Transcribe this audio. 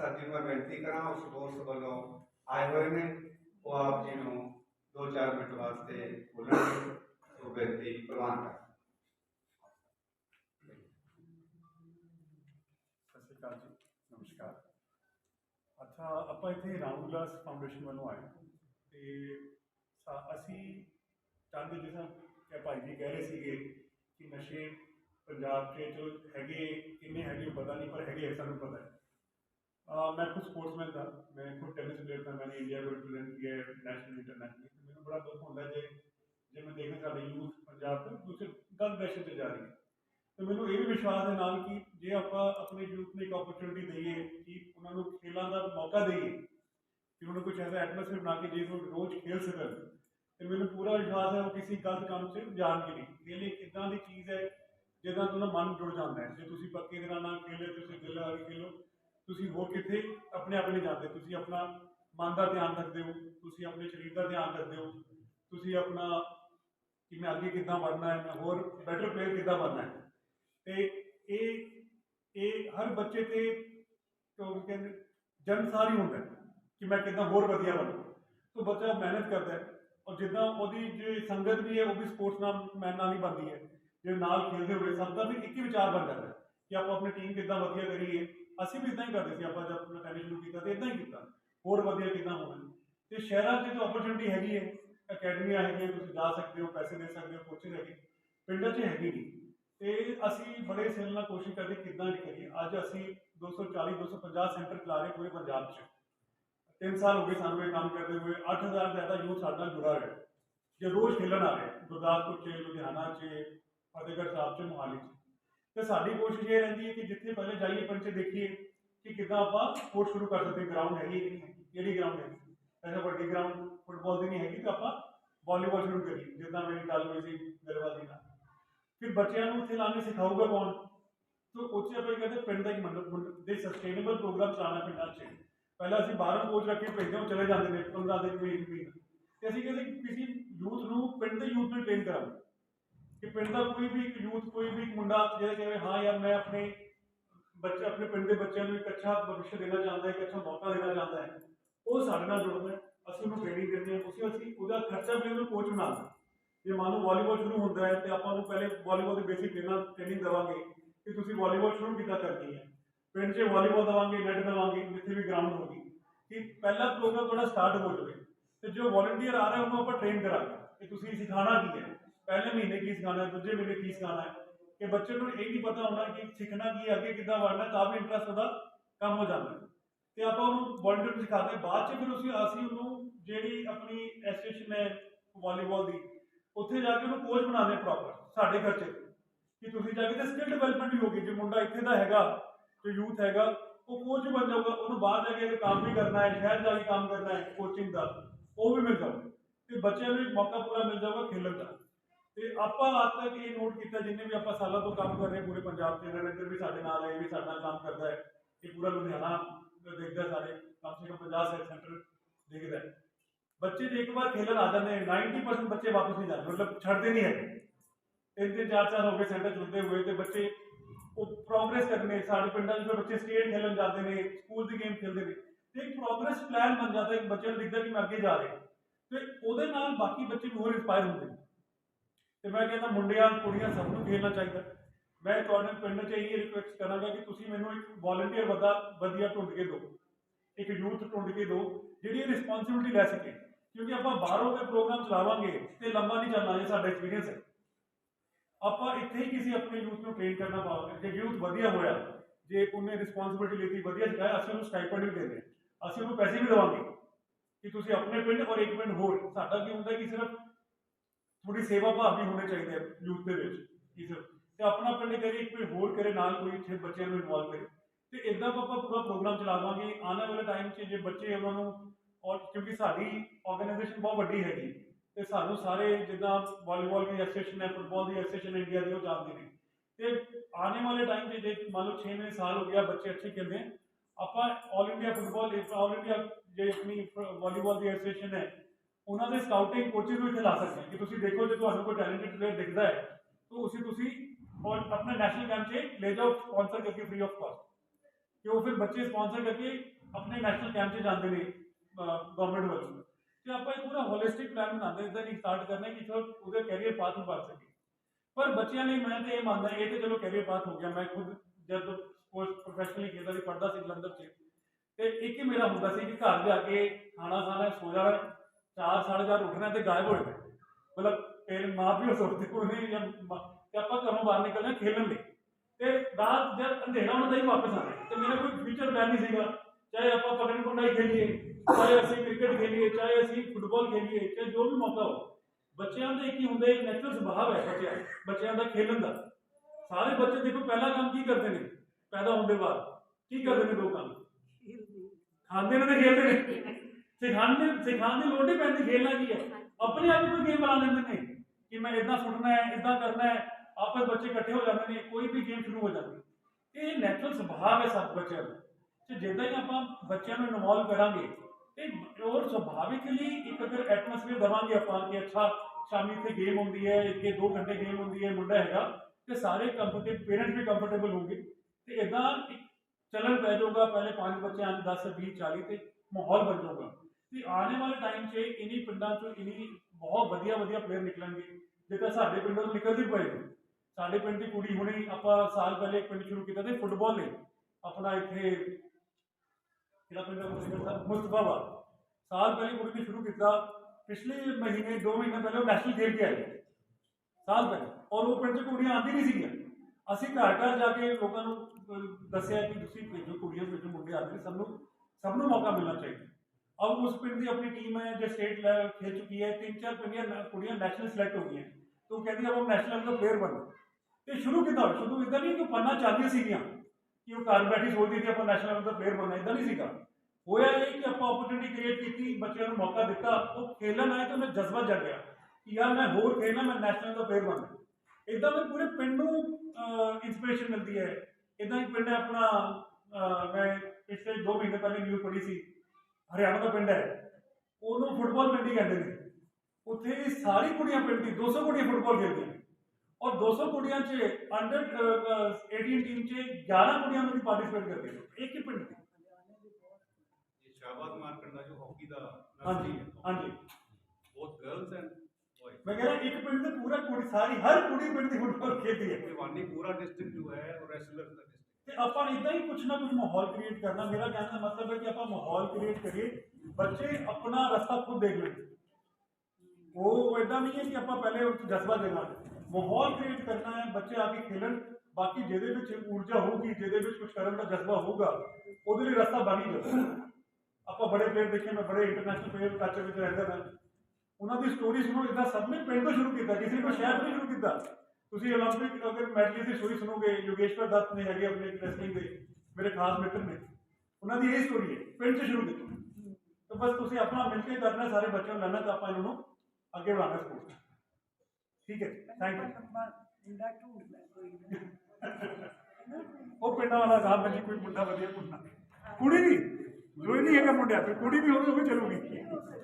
Sir ਜੀ ਨੂੰ ਮੈਂ ਬੇਨਤੀ ਕਰਾਂ ਉਸ ਕੋਰਸ ਵੱਲੋਂ ਆਏ ਹੋਏ ਨੇ। ਉਹ ਆਪ ਜੀ ਨੂੰ 2-4 ਮਿੰਟ ਵਾਸਤੇ ਬੋਲਣਗੇ ਉਹ ਬੇਨਤੀ ਪ੍ਰਵਾਨ ਕਰ ਸਤਿ ਸ਼੍ਰੀ ਅਕਾਲ ਜੀ ਨਮਸਕਾਰ। ਅੱਛਾ ਆਪਾਂ ਇੱਥੇ ਰਾਮਉਲਾਸ ਫਾਊਂਡੇਸ਼ਨ ਵੱਲੋਂ ਆਏ ਤੇ ਅਸੀਂ ਚਾਹੁੰਦੇ ਜਿਸ ਕਿ ਭਾਈ ਜੀ ਕਹਿ ਰਹੇ ਸੀਗੇ ਕਿ ਨਸ਼ੇ ਪੰਜਾਬ 'ਚ ਜੋ ਹੈਗੇ ਕਿੰਨੇ ਹੈਗੇ ਪਤਾ ਨਹੀਂ ਪਰ ਹੈਗੇ ਆ, ਸਾਨੂੰ ਪਤਾ ਹੈ। मैं खुद स्पोर्ट्समैन था मैं खुद टेनिस प्लेयर था मैंने इंडिया को रिप्रेजेंट किया है नेशनल इंटरनेशनल तो मैंने बड़ा दुख ਹੁੰਦਾ ਜੇ ਜੇ ਮੈਂ ਦੇਖਣਾ ਚਾਹਦਾ ਯੂਥ ਪੰਜਾਬ ਤੋਂ ਦੂਸਰੇ ਗਲਤ ਡਾਇਰੈਕਸ਼ਨ ਤੇ ਜਾ ਰਹੀ ਹੈ। ਤੇ ਮੈਨੂੰ ਇਹ ਵੀ ਵਿਸ਼ਵਾਸ ਹੈ ਨਾਲ ਕਿ ਜੇ ਆਪਾਂ ਆਪਣੇ ਯੂਥ ਨੂੰ ਇੱਕ ਓਪਰਚੁਨਿਟੀ ਦਈਏ, ਕਿ ਉਹਨਾਂ ਨੂੰ ਖੇਲਾਂ ਦਾ ਮੌਕਾ ਦਈਏ, ਕਿ ਉਹਨਾਂ ਨੂੰ ਕੁਝ ਐਸਾ ਐਟਮੋਸਫੇਅਰ ਬਣਾ ਕੇ ਜੇ ਉਹ ਰੋਜ਼ ਖੇਲ ਸਕਣ, ਤੇ ਮੈਨੂੰ ਪੂਰਾ ਵਿਸ਼ਵਾਸ ਹੈ ਉਹ ਕਿਸੇ ਗਲਤ ਕੰਮ 'ਚ ਜਾਣਗੇ ਨਹੀਂ। ਇਹ ਲਈ ਇਦਾਂ ਦੀ ਚੀਜ਼ ਹੈ ਜਿਹਦਾ ਤੁਹਾਡਾ ਮਨ ਜੁੜ ਜਾਂਦਾ ਹੈ। ਜੇ ਤੁਸੀਂ ਪੱਕੇ ਦੇ ਨਾਲ ਖੇਲੇ ਤੁਸੀਂ ਦਿਲ ਲਾ ਕੇ ਖੇਲੋ ਤੁਸੀਂ ਹੋਰ ਕਿਤੇ ਆਪਣੇ ਆਪ ਨਹੀਂ ਜਾਂਦੇ, ਤੁਸੀਂ ਆਪਣਾ ਮਨ ਦਾ ਧਿਆਨ ਰੱਖਦੇ ਹੋ, ਤੁਸੀਂ ਆਪਣੇ ਸਰੀਰ ਦਾ ਧਿਆਨ ਰੱਖਦੇ ਹੋ, ਤੁਸੀਂ ਆਪਣਾ ਕਿ ਮੈਂ ਅੱਗੇ ਕਿੱਦਾਂ ਵਧਣਾ ਹੈ, ਮੈਂ ਹੋਰ ਬੈਟਰ ਪਲੇਅਰ ਕਿੱਦਾਂ ਬਣਨਾ ਹੈ। ਤੇ ਇਹ ਇਹ ਹਰ ਬੱਚੇ ਤੇ ਕਿਉਂ ਕਹਿੰਦੇ ਜਨਸਾਰ ਹੀ ਹੁੰਦਾ ਹੈ ਕਿ ਮੈਂ ਕਿੱਦਾਂ ਹੋਰ ਵਧੀਆ ਬਣਾਂ ਤੋ ਬੱਚਾ ਮਿਹਨਤ ਕਰਦਾ ਹੈ ਔਰ ਜਿੱਦਾਂ ਉਹਦੀ ਜੇ ਸੰਗਤ ਵੀ ਹੈ, ਉਹ ਵੀ ਸਪੋਰਟਸ ਨਾਲ, ਮੈਨ ਨਾਲ ਹੀ ਬਣਦੀ ਹੈ। ਜੇ ਨਾਲ ਖੇਡਦੇ ਹੋਏ ਸਭ ਦਾ ਵੀ ਇੱਕ ਹੀ ਵਿਚਾਰ ਬਣ ਜਾਂਦਾ ਹੈ ਕਿ ਆਪਾਂ ਆਪਣੀ ਟੀਮ ਕਿੱਦਾਂ ਵਧੀਆ ਕਰੀਏ ਅਸੀਂ ਵੀ ਇਦਾਂ ਹੀ ਕਰਦੇ ਸੀ, ਆਪਾਂ ਜਦ ਆਪਣਾ ਟੈਨਿਸ ਸ਼ੁਰੂ ਕੀਤਾ ਤੇ ਇਦਾਂ ਹੀ ਕੀਤਾ। ਹੋਰ ਵਧੀਆ ਕਿੱਦਾਂ ਹੋਣਾ ਤੇ ਸ਼ਹਿਰਾਂ 'ਚ ਜੋ ਓਪਰਚੁਨਿਟੀ ਹੈਗੀ ਹੈ ਅਕੈਡਮੀਆਂ ਹੈਗੀਆਂ ਤੁਸੀਂ ਜਾ ਸਕਦੇ ਹੋ, ਪੈਸੇ ਦੇ ਸਕਦੇ ਹੋ ਕੋਚਿੰਗ ਹੈਗੀ, ਪਿੰਡਾਂ 'ਚ ਹੈਗੀ ਨਹੀਂ। ਤੇ ਅਸੀਂ ਬੜੇ ਸੇਲ ਨਾਲ ਕੋਸ਼ਿਸ਼ ਕਰਦੇ ਕਿੱਦਾਂ ਦੀ ਕਰੀਏ। ਅੱਜ ਅਸੀਂ 240 250 ਸੈਂਟਰ ਚਲਾ ਰਹੇ ਪੂਰੇ ਪੰਜਾਬ 'ਚ। ਤਿੰਨ ਸਾਲ ਹੋ ਗਏ ਸਾਨੂੰ ਇਹ ਕੰਮ ਕਰਦੇ ਹੋਏ 8000 ਜ਼ਿਆਦਾ ਯੂਥ ਸਾਡੇ ਨਾਲ ਜੁੜਾ ਹੈ ਜੋ ਰੋਜ਼ ਖੇਲਣ ਆ ਰਹੇ, ਗੁਰਦਾਸਪੁਰ 'ਚ, ਲੁਧਿਆਣਾ 'ਚ, ਫਤਿਹਗੜ੍ਹ ਸਾਹਿਬ 'ਚ, ਮੋਹਾਲੀ 'ਚ। ਤੇ ਸਾਡੀ ਕੋਸ਼ਿਸ਼ ਇਹ ਰਹਿੰਦੀ ਹੈ ਕਿ ਜਿੱਥੇ ਪਹਿਲੇ ਜਾਈਏ ਪਿੰਡ ਦੇਖੀਏ ਕਿ ਕਿੱਦਾਂ ਆਪਾਂ ਸਪੋਰਟ ਸ਼ੁਰੂ ਕਰ ਸਕਦੇ ਗਰਾਊਂਡ ਹੈਗੀ ਕਿ ਨਹੀਂ ਕਿਹੜੀ ਗਰਾਊਂਡ ਹੈ ਐਸਾ ਵੱਡੀ ਗਰਾਊਂਡ ਫੁੱਟਬਾਲ ਦੀ ਨਹੀਂ ਹੈਗੀ ਤਾਂ ਆਪਾਂ ਵਾਲੀਬਾਲ ਸ਼ੁਰੂ ਕਰੀਏ, ਜਿੱਦਾਂ ਮੇਰੀ ਗੱਲ ਹੋਈ ਸੀ ਗਰਵਾਦੀ ਨਾਲ। ਫਿਰ ਬੱਚਿਆਂ ਨੂੰ ਇੱਥੇ ਲਾਣੇ ਸਿਖਾਊਗਾ ਕੌਣ? ਤੋ ਉੱਥੇ ਆਪਾਂ ਕਹਿੰਦੇ ਪਿੰਡ ਦਾ ਇੱਕ ਮੰਡਪ ਦੇ ਸਸਟੇਨੇਬਲ ਪ੍ਰੋਗਰਾਮ ਚਲਾਉਣਾ ਪਿੰਡਾਂ 'ਚ। ਪਹਿਲਾਂ ਅਸੀਂ ਬਾਹਰੋਂ ਕੋਚ ਰੱਖ ਕੇ ਭੇਜਦੇ ਹਾਂ ਚਲੇ ਜਾਂਦੇ ਨੇ 15 ਦਿਨ ਵੀਕ ਵੀਕ ਤੇ ਅਸੀਂ ਕਹਿੰਦੇ ਕਿਸੇ ਯੂਥ ਨੂੰ ਪਿੰਡ ਦੇ ਯੂਥ ਨੂੰ ਟ੍ਰੇਨ ਕਰਾਂਗੇ ਕਿ ਪਿੰਡ ਦਾ ਕੋਈ ਵੀ ਇੱਕ ਯੂਥ, ਕੋਈ ਵੀ ਇੱਕ ਮੁੰਡਾ ਜਿਹੜਾ ਕਹੇ, ਹਾਂ ਯਾਰ, ਮੈਂ ਆਪਣੇ ਬੱਚੇ, ਆਪਣੇ ਪਿੰਡ ਦੇ ਬੱਚਿਆਂ ਨੂੰ ਇੱਕ ਅੱਛਾ ਭਵਿੱਖ ਦੇਣਾ ਚਾਹੁੰਦਾ ਹੈ, ਇੱਕ ਅੱਛਾ ਮੌਕਾ ਦੇਣਾ ਚਾਹੁੰਦਾ ਹੈ, ਉਹ ਸਾਡੇ ਨਾਲ ਜੁੜਦਾ ਹੈ ਅਸੀਂ ਉਹਨੂੰ ਟ੍ਰੇਨਿੰਗ ਦਿੰਦੇ ਹਾਂ ਉਸੇ ਅਸੀਂ ਉਹਦਾ ਖਰਚਾ ਵੀ ਉਹਨੂੰ ਕੋਚ ਬਣਾਉਂਦੇ ਜੇ ਮੰਨ ਲਓ ਵਾਲੀਬਾਲ ਸ਼ੁਰੂ ਹੁੰਦਾ ਹੈ, ਤੇ ਆਪਾਂ ਉਹਨੂੰ ਪਹਿਲੇ ਵਾਲੀਬਾਲ ਦੇ ਬੇਸਿਕ ਟ੍ਰੇਨਿੰਗ ਦੇਵਾਂਗੇ ਕਿ ਤੁਸੀਂ ਵਾਲੀਬਾਲ ਸ਼ੁਰੂ ਕਿੱਦਾਂ ਕਰਨੀ ਹੈ। ਪਿੰਡ 'ਚ ਵਾਲੀਬਾਲ ਦੇਵਾਂਗੇ ਨੈਟ ਦੇਵਾਂਗੇ, ਜਿੱਥੇ ਵੀ ਗਰਾਊਂਡ ਹੋਗੀ ਕਿ ਪਹਿਲਾ ਪ੍ਰੋਗਰਾਮ ਤੁਹਾਡਾ ਸਟਾਰਟ ਹੋ ਜਾਵੇ। ਤੇ ਜੋ ਵੋਲੰਟੀਅਰ ਆ ਰਿਹਾ ਉਹਨੂੰ ਆਪਾਂ ਟ੍ਰੇਨ ਕਰਾਂਗੇ। ਕਿ ਤੁਸੀਂ ਸਿਖਾਣਾ ਕੀ ਹੈ? ਪਹਿਲੇ ਮਹੀਨੇ ਕੀ ਸਿਖਾਣਾ ਦੂਜੇ ਮਹੀਨੇ ਕੀ ਸਿਖਾਣਾ ਕਿ ਬੱਚੇ ਨੂੰ ਇਹ ਨਹੀਂ ਪਤਾ ਹੋਣਾ ਕਿ ਸਿੱਖਣਾ ਕੀ ਅੱਗੇ ਕਿੱਦਾਂ ਵੜਨਾ, ਤਾਂ ਵੀ ਇੰਟਰਸਟ ਉਹਦਾ ਕੰਮ ਹੋ ਜਾਂਦਾ ਤੇ ਆਪਾਂ ਉਹਨੂੰ ਵੋਲੰਟੀਅਰ ਸਿਖਾਉਂਦੇ ਬਾਅਦ ਚ ਫਿਰ ਅਸੀਂ ਅਸੀਂ ਉਹਨੂੰ ਜਿਹੜੀ ਆਪਣੀ ਐਸੋਸੀਏਸ਼ਨ ਹੈ ਵਾਲੀਬਾਲ ਦੀ, ਉੱਥੇ ਜਾ ਕੇ ਉਹਨੂੰ ਕੋਚ ਬਣਾਉਂਦੇ ਪ੍ਰੋਪਰ ਸਾਡੇ ਖਰਚੇ ਕਿ ਤੁਸੀਂ ਜਾ ਕੇ ਤੇ ਸਕਿੱਲ ਡਿਵੈਲਪਮੈਂਟ ਵੀ ਹੋਗੀ ਜੇ ਮੁੰਡਾ ਇੱਥੇ ਦਾ ਹੈਗਾ, ਜੋ ਯੂਥ ਹੈਗਾ, ਉਹ ਕੋਚ ਬਣ ਜਾਊਗਾ, ਉਹਨੂੰ ਬਾਹਰ ਜਾ ਕੇ ਕੰਮ ਵੀ ਕਰਨਾ ਹੈ, ਸ਼ਹਿਰ ਜਾ ਕੇ ਕੰਮ ਕਰਨਾ ਹੈ ਕੋਚਿੰਗ ਦਾ, ਉਹ ਵੀ ਮਿਲ ਜਾਊਗਾ। ਤੇ ਬੱਚਿਆਂ ਨੂੰ ਇੱਕ ਮੌਕਾ ਪੂਰਾ ਮਿਲ ਜਾਊਗਾ ਖੇਲਣ ਦਾ। ਤੇ ਆਪਾਂ ਅੱਜ ਤੱਕ ਇਹ ਨੋਟ ਕੀਤਾ, ਜਿੰਨੇ ਵੀ ਆਪਾਂ ਸਾਲਾਂ ਤੋਂ ਕੰਮ ਕਰ ਰਹੇ ਪੂਰੇ ਪੰਜਾਬ 'ਚ ਨਰਿੰਦਰ ਵੀ ਸਾਡੇ ਨਾਲ ਹੈ, ਇਹ ਵੀ ਸਾਡੇ ਨਾਲ ਕੰਮ ਕਰਦਾ ਹੈ ਇਹ ਪੂਰਾ ਲੁਧਿਆਣਾ ਦੇਖਦਾ ਸਾਰੇ, ਕਮ ਸੇ ਕਮ 50 ਸੈਂਟਰ ਦੇਖਦਾ ਹੈ। ਬੱਚੇ ਜੇ ਇੱਕ ਵਾਰ ਖੇਲਣ ਆ ਜਾਂਦੇ 90% ਬੱਚੇ ਵਾਪਸ ਨਹੀਂ ਜਾਂਦੇ, ਮਤਲਬ ਛੱਡਦੇ ਨਹੀਂ ਹੈਗੇ। ਤਿੰਨ ਤਿੰਨ ਚਾਰ ਚਾਰ ਹੋ ਗਏ ਸੈਂਟਰ ਚੁਣਦੇ ਹੋਏ ਤੇ ਬੱਚੇ ਉਹ ਪ੍ਰੋਗਰੈਸ ਕਰਨੇ ਸਾਡੇ ਪਿੰਡਾਂ 'ਚ ਬੱਚੇ ਸਟੇਟ ਖੇਲਣ ਜਾਂਦੇ ਨੇ ਸਕੂਲ ਦੀ ਗੇਮ ਖੇਡਦੇ ਨੇ, ਤੇ ਇੱਕ ਪ੍ਰੋਗਰੈਸ ਪਲਾਨ ਬਣ ਜਾਂਦਾ ਹੈ ਬੱਚੇ ਨੂੰ ਦਿਖਦਾ ਕਿ ਮੈਂ ਅੱਗੇ ਜਾ ਰਿਹਾ। ਤੇ ਉਹਦੇ ਨਾਲ ਬਾਕੀ ਬੱਚੇ ਵੀ ਹੋਰ ਇੰਸਪਾਇਰ ਹੁੰਦੇ ਨੇ। ਤੇ ਮੈਂ ਕਹਿੰਦਾ ਮੁੰਡਿਆਂ, ਕੁੜੀਆਂ ਸਭ ਨੂੰ ਖੇਲਣਾ ਚਾਹੀਦਾ। ਮੈਂ ਤੁਹਾਡੇ ਪਿੰਡ 'ਚ ਇਹ ਰਿਕੁਐਸਟ ਕਰਾਂਗਾ ਕਿ ਤੁਸੀਂ ਮੈਨੂੰ ਇੱਕ ਵੋਲੰਟੀਅਰ ਵਧਾ ਵਧੀਆ ਢੂੰਢ ਕੇ ਦਿਓ। ਇੱਕ ਯੂਥ ਢੂੰਢ ਕੇ ਦਿਓ, ਜਿਹੜੀ ਇਹ ਲੈ ਸਕੇ। ਕਿਉਂਕਿ ਆਪਾਂ ਬਾਹਰੋਂ ਦੇ ਪ੍ਰੋਗਰਾਮ ਚਲਾਵਾਂਗੇ ਤੇ ਲੰਮਾ ਨਹੀਂ ਚੱਲਣਾ ਇਹ ਸਾਡਾ ਐਕਸਪੀਰੀਅੰਸ ਹੈ। ਆਪਾਂ ਇੱਥੇ ਹੀ ਕਿਸੇ ਆਪਣੇ ਯੂਥ ਨੂੰ ਟ੍ਰੇਨ ਕਰਨਾ ਪਾਵਾਂਗੇ ਜੇ ਯੂਥ ਵਧੀਆ ਹੋਇਆ, ਜੇ ਉਹਨੇ ਰਿਸਪੌਂਸਿਬਿਲਟੀ ਲਈ ਵਧੀਆ ਸਿਖਾਇਆ ਅਸੀਂ ਉਹਨੂੰ ਸਟਾਈਪੈਂਡ ਵੀ ਦਿੰਦੇ ਅਸੀਂ ਉਹਨੂੰ ਪੈਸੇ ਵੀ ਦੇਵਾਂਗੇ ਕਿ ਤੁਸੀਂ ਆਪਣੇ ਪਿੰਡ ਔਰ ਇੱਕ ਪਿੰਡ ਹੋਰ। ਸਾਡਾ ਕੀ ਹੁੰਦਾ ਕਿ ਸਿਰਫ ਥੋੜੀ ਸੇਵਾ ਭਾਵ ਵੀ ਹੋਣੇ ਚਾਹੀਦੇ ਆ ਯੂਥ ਦੇ ਵਿੱਚ ਕਿ ਸਿਰਫ ਤੇ ਆਪਣਾ ਪਿੰਡ ਕਰੇ ਇੱਕ ਕੋਈ ਹੋਰ ਕਰੇ, ਨਾਲ ਕੋਈ ਇੱਥੇ ਬੱਚਿਆਂ ਨੂੰ ਇਨਵੋਲਵ ਕਰੇ। ਤੇ ਇਦਾਂ ਆਪਾਂ ਪੂਰਾ ਪ੍ਰੋਗਰਾਮ ਚਲਾਵਾਂਗੇ ਆਉਣ ਵਾਲੇ ਟਾਈਮ 'ਚ ਜੇ ਬੱਚੇ ਉਹਨਾਂ ਨੂੰ ਔਰ ਕਿਉਂਕਿ ਸਾਡੀ ਆਰਗੇਨਾਈਜੇਸ਼ਨ ਬਹੁਤ ਵੱਡੀ ਹੈਗੀ, ਤੇ ਸਾਨੂੰ ਸਾਰੇ ਜਿੱਦਾਂ ਵਾਲੀਬਾਲ ਦੀ ਐਸੋਸੀਏਸ਼ਨ ਹੈ ਫੁੱਟਬਾਲ ਦੀ ਐਸੋਸੀਏਸ਼ਨ ਇੰਡੀਆ ਦੀ, ਉਹ ਜਾਣਦੇ ਨੇ। ਤੇ ਆਉਣ ਵਾਲੇ ਟਾਈਮ 'ਚ ਜੇ ਮੰਨ ਲਓ 6 ਮਹੀਨੇ ਸਾਲ ਹੋ ਗਿਆ, ਬੱਚੇ ਅੱਛੇ ਖੇਡਦੇ ਆ ਆਪਾਂ all India football all India ਜੇ ਆਪਣੀ ਵਾਲੀਬਾਲ ਦੀ ਐਸੋਸੀਏਸ਼ਨ ਹੈ ਉਹਨਾਂ ਦੇ ਸਕਾਊਟਿੰਗ ਕੋਚਿਸ ਨੂੰ ਇੱਥੇ ਲਾ ਸਕਦੇ ਹਾਂ ਕਿ ਤੁਸੀਂ ਦੇਖੋ ਜੇ ਤੁਹਾਨੂੰ ਕੋਈ ਟੈਲੈਂਟਡ ਪਲੇਅਰ ਦਿਖਦਾ ਹੈ, ਤਾਂ ਉਸੇ ਤੁਸੀਂ ਔਰ ਆਪਣੇ ਨੈਸ਼ਨਲ ਕੈਂਪ 'ਚ ਲੈ ਜਾਓ ਸਪਾਂਸਰ ਕਰਕੇ ਫ੍ਰੀ ਆਫ ਕਾਸਟ ਕਿ ਉਹ ਫਿਰ ਬੱਚੇ ਸਪਾਂਸਰ ਕਰਕੇ ਆਪਣੇ ਨੈਸ਼ਨਲ ਕੈਂਪ 'ਚ ਜਾਂਦੇ ਨੇ ਗਵਰਨਮੈਂਟ ਵੱਲੋਂ। ਤੇ ਆਪਾਂ ਇੱਕ ਪੂਰਾ ਹੋਲਿਸਟਿਕ ਪਲਾਨ ਬਣਾਉਂਦੇ ਇਦਾਂ ਨਹੀਂ ਸਟਾਰਟ ਕਰਨਾ ਕਿ ਚਲੋ ਉਹਦੇ ਕੈਰੀਅਰ ਪਾਥ ਨੂੰ ਬਣ ਸਕੇ। ਪਰ ਬੱਚਿਆਂ ਲਈ ਮੈਂ ਤੇ ਇਹ ਮੰਨਦਾ, ਇਹ ਤੇ ਚਲੋ ਕੈਰੀਅਰ ਪਾਥ ਹੋ ਗਿਆ। ਮੈਂ ਖੁਦ ਜਦ ਸਪੋਰਟਸ ਪ੍ਰੋਫੈਸ਼ਨਲੀ ਖੇਡਦਾ ਸੀ, ਪੜ੍ਹਦਾ ਸੀ ਜਲੰਧਰ 'ਚ। ਤੇ ਇੱਕ ਹੀ ਮੇਰਾ ਹੁੰਦਾ ਸੀ ਕਿ ਘਰ ਜਾ ਕੇ ਖਾਣਾ ਖਾਣਾ ਸੋ ਜਾਣਾ ਚਾਰ ਸਾਢੇ ਚਾਰ ਉੱਠਣਾ ਤੇ ਗਾਇਬ ਹੋ ਜਾਣਾ ਮਤਲਬ ਤੇਰੇ ਮਾਂ ਪਿਓ ਸੋਚਦੇ ਹੋਣੇ ਜਾਂ ਮਾਂ- ਆਪਾਂ ਘਰੋਂ ਬਾਹਰ ਨਿਕਲਣਾ ਖੇਡਣ ਲਈ। ਤੇ ਰਾਤ ਜਦ ਅੰਧੇਰਾ ਹੁੰਦਾ ਹੀ ਵਾਪਸ ਆਣਾ ਤੇ ਮੇਰਾ ਕੋਈ ਫਿਊਚਰ ਪਲਾਨ ਨਹੀਂ ਸੀਗਾ। ਚਾਹੇ ਆਪਾਂ ਪਕੜਨ ਕੁੰਡਾਈ ਖੇਲੀਏ, ਚਾਹੇ ਅਸੀਂ ਕ੍ਰਿਕਟ ਖੇਲੀਏ, ਚਾਹੇ ਅਸੀਂ ਫੁੱਟਬਾਲ ਖੇਲੀਏ, ਚਾਹੇ ਜੋ ਵੀ ਮੌਕਾ ਹੋ ਬੱਚਿਆਂ ਦੇ ਇੱਕ ਹੁੰਦਾ, ਇੱਕ ਨੈਚੁਰਲ ਸੁਭਾਅ ਹੈ ਬੱਚਿਆਂ ਬੱਚਿਆਂ ਦਾ ਖੇਲਣ ਦਾ। ਸਾਰੇ ਬੱਚੇ ਦੇਖੋ ਪਹਿਲਾ ਕੰਮ ਕੀ ਕਰਦੇ ਨੇ? ਪੈਦਾ ਹੋਣ ਦੇ ਬਾਅਦ। ਕੀ ਕਰਦੇ ਨੇ ਦੋ ਕੰਮ? ਖਾਂਦੇ ਨੇ ਤੇ ਖੇਲਦੇ ਨੇ। ਸਿਖਾਉਂਦੇ ਸਿਖਾਉਣ ਦੀ ਲੋੜ ਨਹੀਂ ਪੈਂਦੀ ਖੇਲਣਾ ਕੀ ਹੈ ਆਪਣੇ ਆਪ ਹੀ ਕੋਈ ਗੇਮ ਬਣਾ ਲੈਂਦੇ ਨੇ ਕਿ ਮੈਂ ਇਦਾਂ ਸੁੱਟਣਾ ਹੈ ਇਦਾਂ ਕਰਨਾ ਹੈ ਆਪਸ ਬੱਚੇ ਇਕੱਠੇ ਹੋ ਜਾਂਦੇ ਨੇ ਕੋਈ ਵੀ ਗੇਮ ਸ਼ੁਰੂ ਹੋ ਜਾਂਦੀ ਇਹ ਨੈਚੁਰਲ ਸੁਭਾਅ ਹੈ ਸਭ ਬੱਚਿਆਂ ਦਾ ਤੇ ਜਿੱਦਾਂ ਹੀ ਆਪਾਂ ਬੱਚਿਆਂ ਨੂੰ ਇਨਵੋਲਵ ਕਰਾਂਗੇ ਤੇ ਔਰ ਸੁਭਾਵਿਕਲੀ ਇੱਕ ਅਗਰ ਐਟਮੋਸਫੀਅਰ ਦਵਾਂਗੇ ਆਪਾਂ ਕਿ ਅੱਛਾ ਸ਼ਾਮੀ ਇੱਥੇ ਗੇਮ ਹੁੰਦੀ ਹੈ ਇੱਥੇ 2 ਘੰਟੇ ਗੇਮ ਹੁੰਦੀ ਹੈ ਮੁੰਡਾ ਹੈਗਾ ਤੇ ਸਾਰੇ ਕੰਫਰਟੇਬਲ ਪੇਰੈਂਟਸ ਵੀ ਕੰਫਰਟੇਬਲ ਹੋਣਗੇ ਤੇ ਇਦਾਂ ਇੱਕ ਚੱਲਣ ਪੈ ਜਾਊਗਾ ਪਹਿਲੇ ਪੰਜ ਬੱਚੇ ਆਣ 10 20 40 ਤੇ ਆਉਣੇ ਵਾਲੇ ਟਾਈਮ 'ਚ ਇਨੀ ਪਿੰਡਾਂ 'ਚੋਂ ਇਨੀ ਬਹੁਤ ਵਧੀਆ ਵਧੀਆ ਪਲੇਅਰ ਨਿਕਲਣਗੇ। ਜਿੱਦਾਂ ਸਾਡੇ ਪਿੰਡੋਂ ਤੋਂ ਨਿਕਲਦੇ ਪਏ ਸਾਡੇ ਪਿੰਡ ਦੀ ਕੁੜੀ ਹੁਣੇ ਆਪਾਂ ਸਾਲ ਪਹਿਲੇ ਇੱਕ ਪਿੰਡ ਸ਼ੁਰੂ ਕੀਤਾ ਤੇ ਫੁੱਟਬਾਲ ਲਈ। ਆਪਣਾ ਇੱਥੇ ਕਿਹੜਾ ਪਿੰਡ ਹੈ ਸਾਹਿਬ? ਸਾਲ ਪਹਿਲੇ ਕੁੜੀ ਨੇ ਸ਼ੁਰੂ ਕੀਤਾ। ਪਿਛਲੇ ਮਹੀਨੇ 2 ਮਹੀਨੇ ਪਹਿਲੇ ਉਹ ਨੈਸ਼ਨਲ ਖੇਡ ਕੇ ਆਈ। ਸਾਲ ਪਹਿਲੇ। ਔਰ ਉਹ ਪਿੰਡ 'ਚ ਕੁੜੀਆਂ ਆਉਂਦੀ ਨਹੀਂ ਸੀਗੀਆਂ। ਅਸੀਂ ਘਰ ਘਰ ਜਾ ਕੇ ਲੋਕਾਂ ਨੂੰ ਦੱਸਿਆ ਕਿ ਤੁਸੀਂ ਭੇਜੋ, ਕੁੜੀਆਂ ਭੇਜੋ, ਮੁੰਡੇ ਆਉਂਦੇ ਸਭ ਨੂੰ ਸਭ ਨੂੰ ਮੌਕਾ ਮਿਲਣਾ ਚਾਹੀਦਾ। अब उस पिंड की अपनी टीम है जो स्टेट लेवल खेल चुकी है तीन चार पिंडियां कुड़ियां नेशनल सिलेक्ट हो गई हैं तो कहती अब हम नेशनल का प्लेयर बनो ਤੇ ਸ਼ੁਰੂ ਕਿਦਾਂ ਸ਼ੁਰੂ ਇਦਾਂ ਨਹੀਂ ਕਿ ਪੰਨਾ ਚਾਹਦੀਆਂ ਸੀਗੀਆਂ ਕਿ ਉਹ ਘਰ ਬੈਠੀ ਸੋਚਦੀ ਸੀ ਆਪਾਂ ਨੈਸ਼ਨਲ ਦਾ ਪਲੇਅਰ ਬਣਨਾ ਇਦਾਂ ਨਹੀਂ ਸੀਗਾ ਹੋਇਆ ਇਹ ਕਿ ਆਪਾਂ ਓਪਰਚੁਨਿਟੀ ਕ੍ਰੀਏਟ ਕੀਤੀ ਬੱਚਿਆਂ ਨੂੰ ਮੌਕਾ ਦਿੱਤਾ ਉਹ ਖੇਲਣ ਆਏ ਤਾਂ ਉਹਨੇ ਜਜ਼ਬਾ ਜਾਗਿਆ ਕਿ ਯਾਰ ਮੈਂ ਹੋਰ ਖੇਲਣਾ ਮੈਂ ਨੈਸ਼ਨਲ ਦਾ ਪਲੇਅਰ ਬਣਨਾ ਇਦਾਂ ਮੈਂ ਪੂਰੇ ਪਿੰਡ ਨੂੰ ਇਨਸਪੀਰੇਸ਼ਨ ਮਿਲਦੀ ਹੈ ਇਦਾਂ ਹੀ ਪਿੰਡ ਹੈ ਆਪਣਾ ਅਹ, ਮੈਂ ਪਿਛਲੇ 2 ਮਹੀਨੇ ਪਹਿਲੇ ਨਿਊਜ਼ ਪੜ੍ਹੀ ਸੀ ਹਰਿਆਣਾ ਦਾ ਪਿੰਡ ਹੈ ਉਹਨੂੰ ਫੁੱਟਬਾਲ ਪਿੰਡ ਹੀ ਕਹਿੰਦੇ ਨੇ ਉੱਥੇ ਦੀ ਸਾਰੀ ਕੁੜੀਆਂ ਪਿੰਡ ਦੀ 200 ਕੁੜੀਆਂ ਫੁੱਟਬਾਲ ਖੇਡਦੀਆਂ ਨੇ ਔਰ 200 ਕੁੜੀਆਂ 'ਚ ਅੰਡਰ 18 ਟੀਮ 'ਚ 11 ਕੁੜੀਆਂ ਮੇਰੀ ਪਾਰਟਿਸਿਪੇਟ ਕਰਦੀਆਂ ਨੇ ਇੱਕ ਹੀ ਪਿੰਡ ਦੀ ये शाहबाद मार्कंडा जो हॉकी का ਹਾਂਜੀ नर्सरी है ਹਾਂਜੀ बोथ गर्ल्स एंड बॉयज ਮੈਂ ਕਹਿੰਦਾ ਇੱਕ ਪਿੰਡ ਦੇ ਪੂਰਾ ਕੁੜੀ ਸਾਰੀ ਹਰ ਕੁੜੀ ਪਿੰਡ ਦੀ ਫੁੱਟਬਾਲ ਖੇਡਦੀ ਹੈ भिवानी पूरा डिस्ट्रिक्ट जो है वो रेसलर का डिस्ट्रिक्ट ਤੇ ਆਪਾਂ ਇਦਾਂ ਹੀ ਕੁਝ ਨਾ ਕੁਝ ਮਾਹੌਲ ਕ੍ਰੀਏਟ ਕਰਨਾ ਮੇਰਾ ਕਹਿਣ ਦਾ ਮਤਲਬ ਹੈ ਕਿ ਆਪਾਂ ਮਾਹੌਲ ਕ੍ਰੀਏਟ ਕਰੀਏ ਬੱਚੇ ਆਪਣਾ ਰਸਤਾ ਖੁਦ ਦੇਖ ਲੈਣ ਉਹ ਇਦਾਂ ਨਹੀਂ ਹੈ ਕਿ ਆਪਾਂ ਪਹਿਲੇ ਉਹ 'ਚ ਜਜ਼ਬਾ ਦੇਣਾ ਮਾਹੌਲ ਕ੍ਰੀਏਟ ਕਰਨਾ ਹੈ ਬੱਚੇ ਆ ਕੇ ਖੇਲਣ ਬਾਕੀ ਜਿਹਦੇ ਵਿੱਚ ਊਰਜਾ ਹੋਊਗੀ ਜਿਹਦੇ ਵਿੱਚ ਕੁਝ ਕਰਨ ਦਾ ਜਜ਼ਬਾ ਹੋਊਗਾ ਉਹਦੇ ਲਈ ਰਸਤਾ ਬਣ ਹੀ ਜਾਊਗਾ ਆਪਾਂ ਬੜੇ ਪਲੇਅਰ ਦੇਖੇ ਮੈਂ ਬੜੇ ਇੰਟਰਨੈਸ਼ਨਲ ਪਲੇਅਰ ਟੱਚ ਵਿੱਚ ਰਹਿੰਦਾ ਮੈਂ ਉਹਨਾਂ ਦੀ ਸਟੋਰੀ ਸੁਣੋ ਇਦਾਂ ਸਭ ਨੇ ਪਿੰਡ ਤੋਂ ਸ਼ੁਰੂ ਕੀਤਾ ਕਿਸੇ ਨੇ ਕੋਈ ਸ਼ਹਿਰ ਤੋਂ ਨਹੀਂ ਸ਼ੁਰੂ ਕੀਤਾ ਤੁਸੀਂ 올림픽 ਅਗਰ ਮੈਡਲਿਸਟ ਦੀ ਸਟੋਰੀ ਸੁਣੋਗੇ ਯੋਗੇਸ਼ਵਰ ਦੱਤ ਨੇ ਹੈਗੇ ਆਪਣੇ ਰੈਸਲਿੰਗ ਦੇ ਮੇਰੇ ਖਾਸ ਮਿੱਤਰ ਨੇ ਉਹਨਾਂ ਦੀ ਇਹ ਸਟੋਰੀ ਹੈ ਪਿੰਡ ਤੋਂ ਸ਼ੁਰੂ ਕੀਤੀ ਤਾਂ ਬਸ ਤੁਸੀਂ ਆਪਣਾ ਮਿਲ ਕੇ ਕਰਨਾ ਸਾਰੇ ਬੱਚਿਆਂ ਨੂੰ ਲੈਣਾ ਤਾਂ ਆਪਾਂ ਇਹਨਾਂ ਨੂੰ ਅੱਗੇ ਵਧਾਉਣਾ ਸਪੋਰਟ ਠੀਕ ਹੈ ਥੈਂਕ ਯੂ ਮੁੰਡਾ ਢੂੰਡ ਲੈ ਕੋਈ ਨਾ। ਉਹ ਪਿੰਡਾਂ ਵਾਲਾ ਸਾਹਿਬ ਬੱਜੀ ਕੋਈ ਮੁੰਡਾ ਵਧੀਆ ਮੁੰਡਾ ਕੁੜੀ ਨਹੀਂ ਕੋਈ ਨਹੀਂ ਹੈਗਾ ਮੁੰਡਿਆਂ ਤੇ ਕੁੜੀ ਵੀ ਹੋਵੇ ਉਹ ਵੀ ਚੱਲੂਗੀ ਜਿਹਨੇ ਸਫਾਈ